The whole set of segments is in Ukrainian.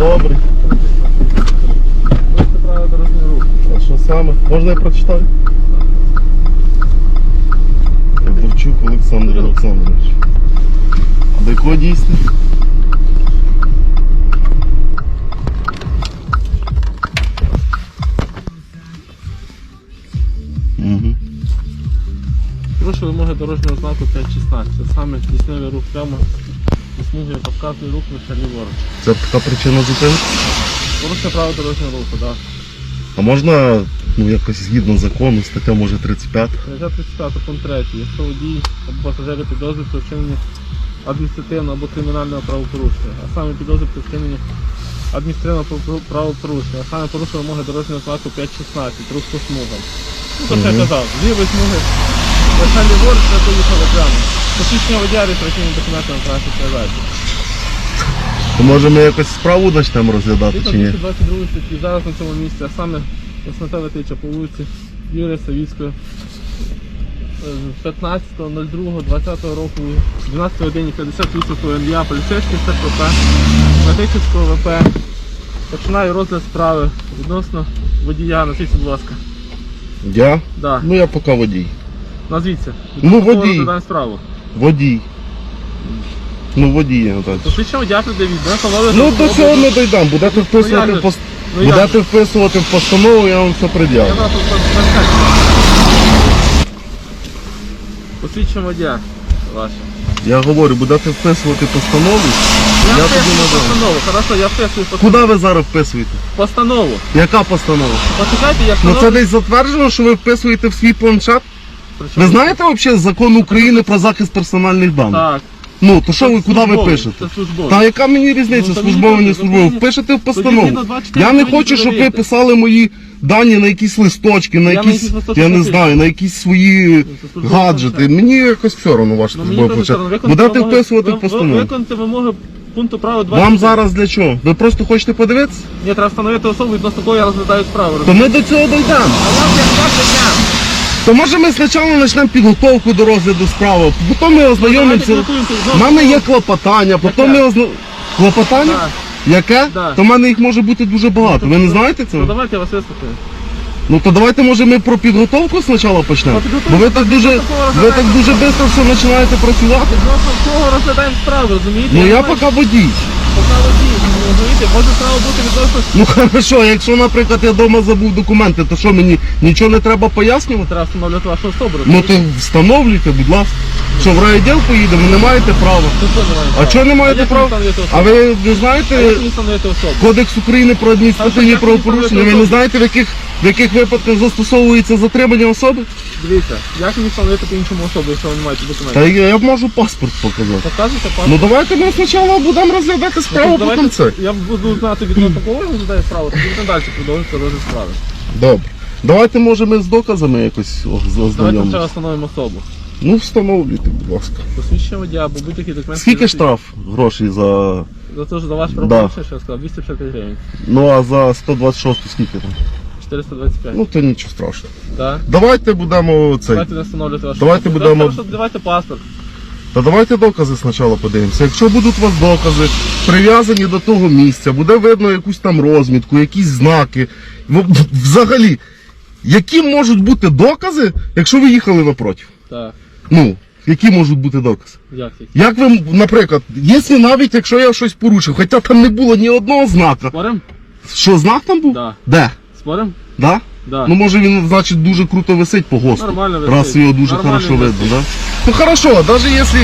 Добре. Просто правила дорожнього руху. А що саме? Можна я прочитаю? Федорчук Олександр Олександрович. А до якого дійсно? Угу. Прошу вимоги дорожнього знаку 5.16. Це саме здійснили рух прямо смугою показує рух лише ліворуч. Це така причина зупинки? Порушення правил дорожнього руху, так. А можна ну, якось згідно закону, стаття може 35? Стаття 35 пункт 3. Якщо водій або пасажири підозрюють про вчинення адміністративного або кримінального правопорушення, а саме підозрюють про вчинення адміністративного правопорушення, а саме порушення вимоги дорожнього знаку 5.16, рух по смугам. Ну, то що я казав, з лівої смуги лише ліворуч, ми поїхали прямо. Посвідчення водія реєстраційним документом на транспортний засіб. То може ми якось справу почнемо розглядати чи ні? 222 статті зараз на цьому місці, а саме Яснота Летича по вулиці Юрія Савіцького е, 15.02.20 року 12 годині 58 хвилин я поліцейський СПП Летичівського ВП починаю розгляд справи відносно водія. Назвіться, будь ласка. Я? Да. Ну я поки водій. Назвіться. Ну, водій. справу. Водій. Ну водій я так. Придивіть. Ми ховали Ну до цього не дійдемо. Будете вписувати як в же? пост... Ну, як Будете вписувати в постанову, я вам все Я пред'явлю. Посвідчення водія ваше. Я говорю, будете вписувати постанову. Я, Я вписую надам. постанову, хорошо, я вписую постанову. Куди ви зараз вписуєте? Постанову. Яка постанова? Почекайте, я Ну встановлю. це десь затверджено, що ви вписуєте в свій планшет. Ви знаєте взагалі закон України про захист персональних даних? Так. Ну то що ви куди ви пишете? Та яка мені різниця, Ну, мені не тоді- Впишете в постанову. Я не хочу, щоб ви писали мої дані на якісь листочки, на якісь, я не знаю, на якісь свої гаджети. Мені якось все одно ваш Ну, одно. Виконайте Будете вписувати в постанову. ви- Виконайте вимоги пункту права 20. Вам зараз для чого? Ви просто хочете подивитися? Ні, треба встановити особу, відносно кого я розглядаю справу. То ми до цього дійдемо. А вам як? То може ми спочатку почнемо підготовку до розгляду справи, потім ми ознайомимося. У мене є клопотання, потім ми озна... Клопотання? Яке? Да. То в мене їх може бути дуже багато. Ви не знаєте Ну давайте я вас вислухаю. Ну то давайте може ми про підготовку спочатку почнемо. Про підготовку? Бо ви так дуже ви так дуже швидко все починаєте працювати. Відносно кого розглядаємо справу, розумієте? Ну я не поки водій. Може справа бути відносно Ну хорошо, якщо, наприклад, я вдома забув документи, то що мені нічого не треба пояснювати? треба встановлювати вашу особу. Ну то встановлюйте, будь ласка. Що в райвідділ поїдемо, не маєте права. А чого не маєте права? А ви не знаєте? Кодекс України про адміністративні що, правопорушення? Ви не знаєте, в яких, в яких випадках застосовується затримання особи? Дивіться, як мені встановити по іншому особу, якщо ви не маєте Та документів? я, я можу паспорт показати. Показуйте Ну давайте ми спочатку будемо розглядати справу, Ну, потім це. Я буду знати відносно кого я розглядаю справу, тоді будемо далі продовжувати розгляд справи. Добре. Давайте може ми з доказами якось Давайте спочатку ознайомимося. встановимо особу. Ну встановлюйте, будь ласка. Посвідчення водія або будь-який документ. Скільки штраф грошей за. За те, що за ваш правопорушення, що я сказав, 250 гривень. Ну а за 126 скільки там? 425. Ну то нічого страшного. Так? Давайте будемо цей. Давайте не встановлювати вашу Давайте особу. будемо- Давайте, Давайте паспорт. Та давайте докази спочатку подивимося. Якщо будуть у вас докази прив'язані до того місця, буде видно якусь там розмітку, якісь знаки. Взагалі, які можуть бути докази, якщо ви їхали напротив? Так. Ну, які можуть бути докази? Як? Як ви, наприклад, якщо навіть якщо я щось порушив, хоча там не було ні одного знака. Спорим? Що знак там був? Да. Де? Спорим? Да? Да. Ну може він, значить, дуже круто висить по ГОСТу. Нормально висить. Раз його дуже Нормально хорошо висить. видно, да? Ну хорошо, навіть якщо,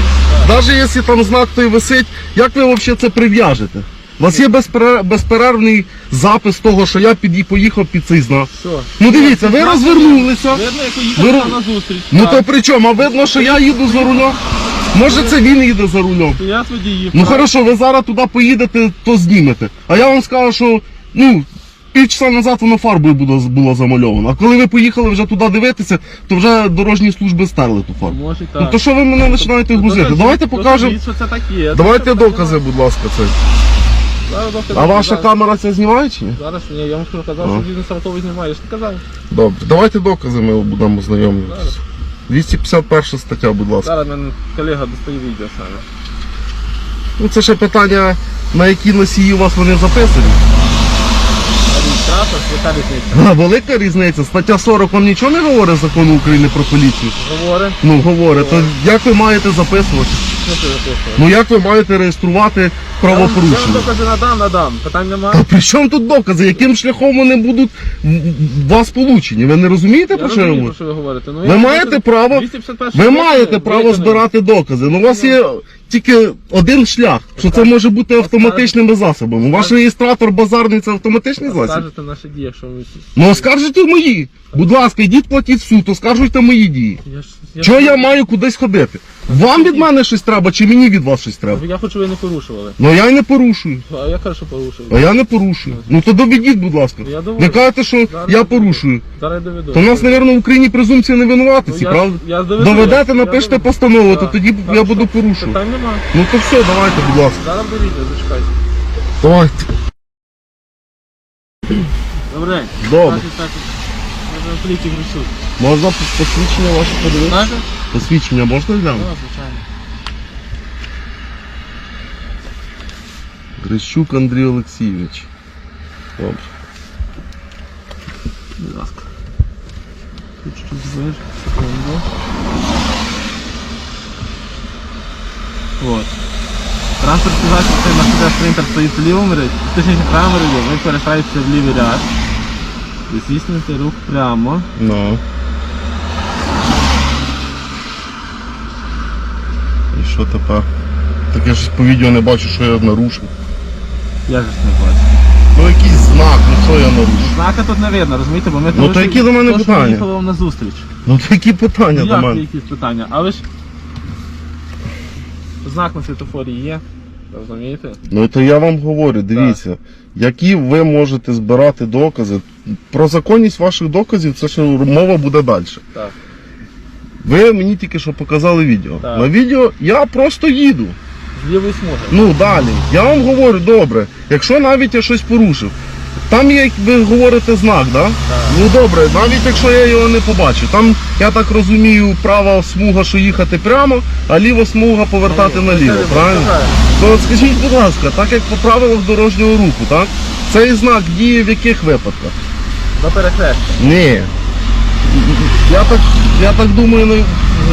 навіть якщо там знак той висить, як ви взагалі це прив'яжете? У вас є безперер- безперервний запис того, що я під, поїхав під цей знак. Все. Ну дивіться, ви розвернулися. Видно, як ви ро- на зустріч. Ну то при чому? А видно, що я їду за рулем. Може це він їде за рулем. Я з водіїв. Ну так. хорошо, ви зараз туди поїдете, то знімете. А я вам скажу, що ну, півчаса назад воно фарбою було, було замальовано. А коли ви поїхали вже туди дивитися, то вже дорожні служби стерли ту фарбу. Може і Ну то що ви мене починаєте грузити? Давайте покажемо. так. Давайте докази, будь ласка, це. Зараз докази. А ваша Зараз- камера це знімає чи ні? Зараз ні, я вам що казав, що він сортовий знімає, я ж не казав. Добре, давайте докази ми будемо знайомитися. 251 стаття, будь ласка. Зараз мене колега достає відео саме. Ну це ще питання на які носії у вас вони записані? Реєстратор, яка різниця? А, велика різниця. Стаття 40 вам нічого не говорить закону України про поліцію? Говорить, Ну, говорить. То як ви маєте записувати? що ти? Ну як ви маєте реєструвати Я правопорушення? вам докази надам, надам. Питань нема. Та при чому тут докази? Яким шляхом вони будуть в- вас получені? Ви не розумієте, Я про що я розумію, говорю? що ви говорите. Ну, Ви я маєте право, 251 ви маєте право збирати докази. Ну у вас є тільки один шлях, що це може бути автоматичними засобами. Ваш реєстратор базарний це автоматичний засіб. Скажете наші дії, якщо ви... Ну оскаржуйте мої. Будь ласка, йдіть платіть в суд, оскаржуйте мої дії. Я ж... Чого я маю кудись ходити? Вам від мене щось треба, чи мені від вас щось треба? Я хочу, ви не порушували. Ну я й не порушую. А я кажу, що. А я не порушую. Ну то доведіть, будь ласка. Я доводжу. Ви кажете, що Зараз я порушую. Зараз я доведу. То в нас, мабуть, в Україні презумпція невинуватості, Ну, правда? я доведу, Доведете, напишете постанову, то Так. тоді я Хорошо. буду порушувати. Питань нема. Ну то все, давайте, будь ласка. Зараз до відео, зачекайте. Давайте. Добрий день. Добре. Значить, так, Ми на поліції грішуть. Можна посвідчення ваше подивитися? Знаєте? Посвідчення можна глянути? Так, звичайно. Грищук Андрій Олексійович. Добре. Будь ласка. Тут чуть ближе. Секунду. Вот. Транспортний засіб цей Mercedes Sprinter стоїть в лівому ряді, точніше в правому ряді, ви перестраюєтеся в лівий ряд. І здійснюєте рух прямо. Ну. І що тепер? Так я щось по відео не бачу, що я нарушив. Я ж не бачу. Ну якийсь знак, ну що я нарушив? Знака тут не видно, розумієте, бо ми Ну, то які до мене то, що питання? ми їхали вам на зустріч. Ну такі питання Ну, до як мене. якісь питання? А ви ж знак на світофорі є, розумієте? Ну то я вам говорю, дивіться, які ви можете збирати докази. Про законність ваших доказів це ще мова буде далі. Так. Ви мені тільки що показали відео. Так. На відео я просто їду. З лівої смуги. Ну далі. Я вам говорю, добре, якщо навіть я щось порушив, там є, як ви говорите, знак, да? Ну добре, навіть якщо я його не побачив. Там, я так розумію, права смуга, що їхати прямо, а ліва смуга повертати наліво, правильно? То от скажіть, будь ласка, так як по правилах дорожнього руху, так? Цей знак діє в яких випадках? До перехрестя. Ні. Я так, я так думаю, ну,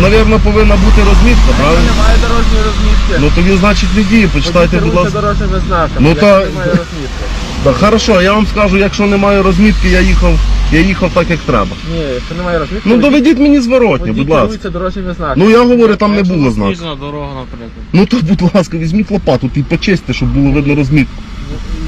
навірно, повинна бути розмітка, правильно? Немає дорожньої розмітки. Ну тоді значить не діє, почитайте, будь ласка. дорожніми знаками. Ну, якщо та- немає розмітки. Так, хорошо, я вам скажу, якщо немає розмітки, я їхав, я їхав так, як треба. Ні, якщо немає розмітки, Ну доведіть мені зворотні, будь ласка. дорожніми знаками. Ну я говорю, там не було знаку. Сніжна дорога, наприклад. Ну то, будь ласка, візьміть лопату і почисти, щоб було видно розмітку.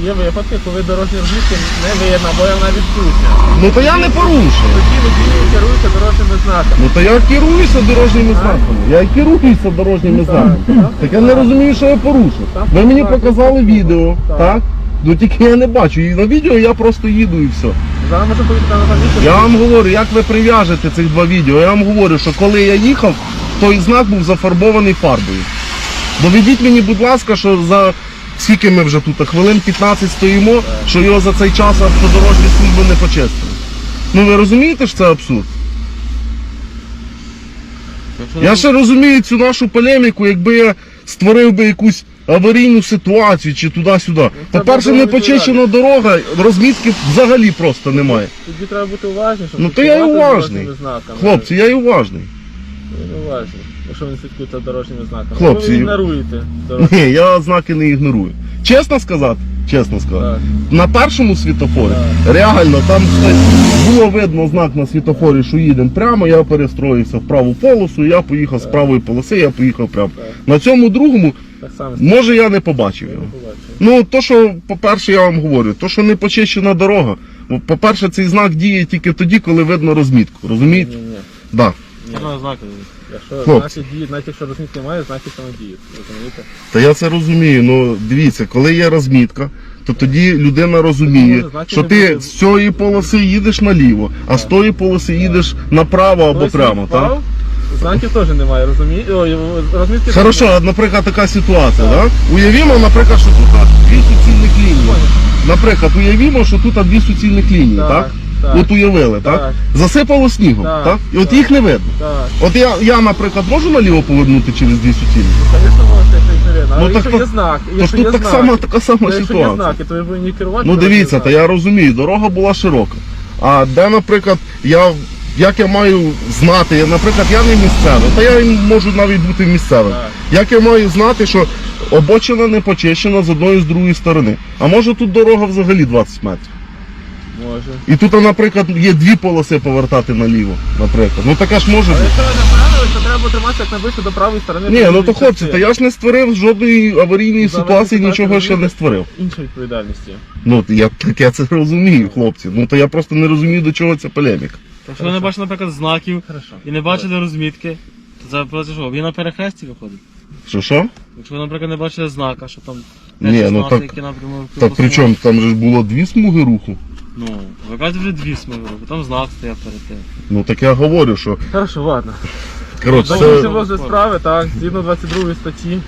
Є випадки, коли дорожні розмітки не видно, або вона відсутня. Ну то я не порушую. Тоді водій керується дорожніми знаками. Ну то я керуюся дорожніми знаками. Я керуюся дорожніми знаками. так. Я не розумію, що я порушив. Ви мені показали так. відео, Так. Ну тільки я не бачу. І на відео я просто їду і все. Зараз можемо поїхати на позицію. Я вам говорю, як ви прив'яжете цих два відео. Я вам говорю, що коли я їхав, той знак був зафарбований фарбою. Доведіть мені, будь ласка, що за скільки ми вже тут, хвилин 15 стоїмо, що його за цей час автодорожні служби не почистили. Ну ви розумієте, що це абсурд? Я ще розумію цю нашу полеміку, якби я створив би якусь аварійну ситуацію чи туди-сюди. По-перше, буде не почищена дорога, розмітки взагалі просто немає. Тоді треба бути уважнішим. Ну то я і уважний. Хлопці, я і уважний. Ви не уважні, якщо ви не слідкуєте за дорожніми знаками. Хлопці, ви ігноруєте дорожні. Ні, я знаки не ігнорую. Чесно сказати, чесно сказати. Так. На першому світофорі, Так. реально, там було видно знак на світофорі, що їдемо прямо, я перестроївся в праву полосу, я поїхав з правої полоси, я поїхав прямо. Так. На цьому другому, Так само може я не побачив його. Ну, то, що, по-перше, я вам говорю, то, що не почищена дорога. бо, По-перше, цей знак діє тільки тоді, коли видно розмітку. Розумієте? Ні, ні. Да. Ні. знаки. Якщо Хлопці. знаки діють, навіть якщо розмітки немає, знаки саме діють. Розумієте? Та я це розумію. Ну дивіться, коли є розмітка, то тоді людина розуміє, Ну, значить, що не ти буде. з цієї полоси їдеш наліво, а з тої полоси їдеш направо або Хтось прямо. впав, Так? Знаків теж немає, розумієте? Розмітки Хорошо, наприклад, така ситуація, так? Уявімо, наприклад, що тут дві суцільних лінії. Наприклад, уявімо, що тут дві суцільних лінії, Так. так? так. От уявили, так? Так. Засипало снігом, так? Так, І от так. їх не видно. Так. От я, я, наприклад, можу наліво повернути через дві суцільні? Звісно, можете, якщо не видно. Ну, так якщо є знак, Тож якщо тут є так само, така сама то якщо є ситуація. знаки, то ви повинні керувати. Ну дивіться, та я розумію, дорога була широка. А де, наприклад, я. Як я маю знати, я, наприклад, я не місцевий, та я можу навіть бути місцевим. Як я маю знати, що обочина не почищена з одної з другої сторони? А може тут дорога взагалі 20 метрів? Може. І тут, наприклад, є дві полоси повертати наліво, наприклад. Ну таке ж може Але якщо ви не то треба триматися як найближче до правої сторони. Ні, ну то хлопці, та я ж не створив жодної аварійної За ситуації, аварійну нічого ще не створив. Інша відповідальність є. Ну я так я це розумію, хлопці. Ну то я просто не розумію, до чого ця полеміка. Якщо ви не бачите, наприклад, знаків Хорошо. і не бачите розмітки, то це просто що, він на перехресті виходить. Що що? Якщо ви, наприклад, не бачите знака, що там Ні, ну знак, так- який напрямок Так при чому там же ж було дві смуги руху. Ну, ви кажете вже дві смуги руху, там знак стояв перед тим. Ну так я говорю, що Хорошо, ладно. коротше, Дальніший це, розгляд справи, так, згідно 22 статті,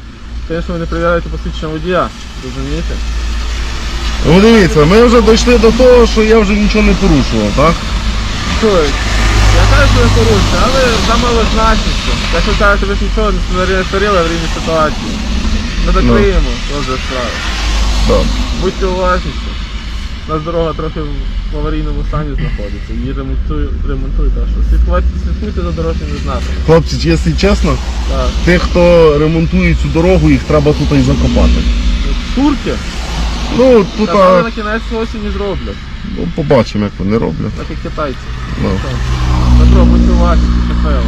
те, що ви не перевіряєте посвідчення водія, розумієте? ну дивіться, ми вже дійшли до того, що я вже нічого не порушував, так? Я кажу, що ви порушите, але замало значиться. Як ви кажете, ви нічого не створили в рівні ситуації. Ми закриємо розгляд справи. Так. Будьте уважніші. У нас дорога трохи в аварійному стані знаходиться. Її ремонтують, ремонтують, так що слідкувати, слідкуйте за дорожніми знаками. Хлопці, якщо чесно, Так. тих, хто ремонтує цю дорогу, їх треба тут і закопати. Турки, Ну тут Та а, на кінець осені зроблять, ну, побачимо, як вони роблять. так як китайці. Ну. Петро, будьте уважні, щасливо.